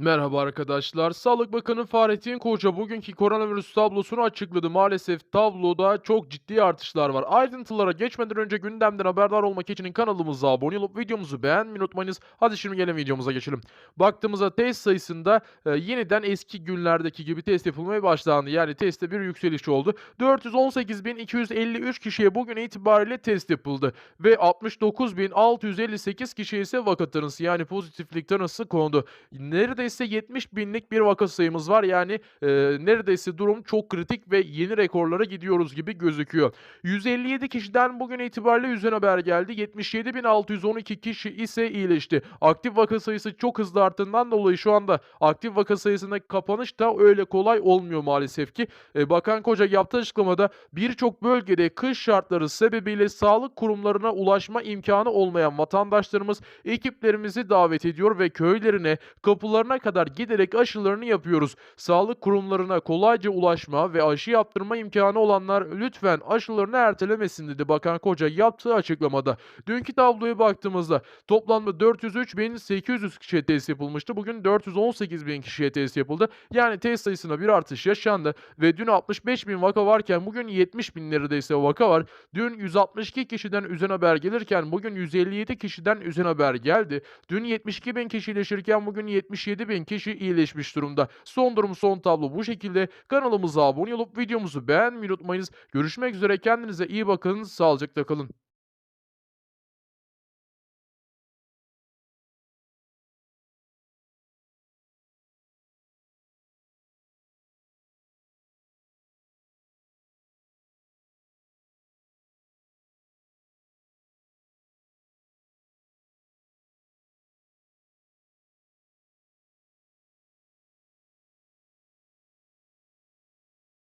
Merhaba arkadaşlar. Sağlık Bakanı Fahrettin Koca bugünkü koronavirüs tablosunu açıkladı. Maalesef tabloda çok ciddi artışlar var. Ayrıntılara geçmeden önce gündemden haberdar olmak için kanalımıza abone olup videomuzu beğenmeyi unutmayınız. Hadi şimdi gelin videomuza geçelim. Baktığımızda test sayısında e, yeniden eski günlerdeki gibi test yapılmaya başlandı. Yani testte bir yükseliş oldu. 418.253 kişiye bugün itibariyle test yapıldı. Ve 69.658 kişiye ise vaka yani pozitiflik tanısı kondu. Neredeyse 70 binlik bir vaka sayımız var. Yani e, neredeyse durum çok kritik ve yeni rekorlara gidiyoruz gibi gözüküyor. 157 kişiden bugün itibariyle yüzden haber geldi. 77.612 kişi ise iyileşti. Aktif vaka sayısı çok hızlı arttığından dolayı şu anda aktif vaka sayısında kapanış da öyle kolay olmuyor maalesef ki. E, Bakan Koca yaptığı açıklamada birçok bölgede kış şartları sebebiyle sağlık kurumlarına ulaşma imkanı olmayan vatandaşlarımız ekiplerimizi davet ediyor ve köylerine, kapılarına kadar giderek aşılarını yapıyoruz. Sağlık kurumlarına kolayca ulaşma ve aşı yaptırma imkanı olanlar lütfen aşılarını ertelemesin dedi Bakan Koca yaptığı açıklamada. Dünkü tabloya baktığımızda toplamda 403.800 kişiye test yapılmıştı. Bugün 418.000 kişiye test yapıldı. Yani test sayısına bir artış yaşandı ve dün 65.000 vaka varken bugün 70.000 neredeyse vaka var. Dün 162 kişiden üzen haber gelirken bugün 157 kişiden üzen haber geldi. Dün 72 bin kişi iyileşirken bugün 77 bin kişi iyileşmiş durumda. Son durum son tablo bu şekilde. Kanalımıza abone olup videomuzu beğenmeyi unutmayınız. Görüşmek üzere kendinize iyi bakın. Sağlıcakla kalın.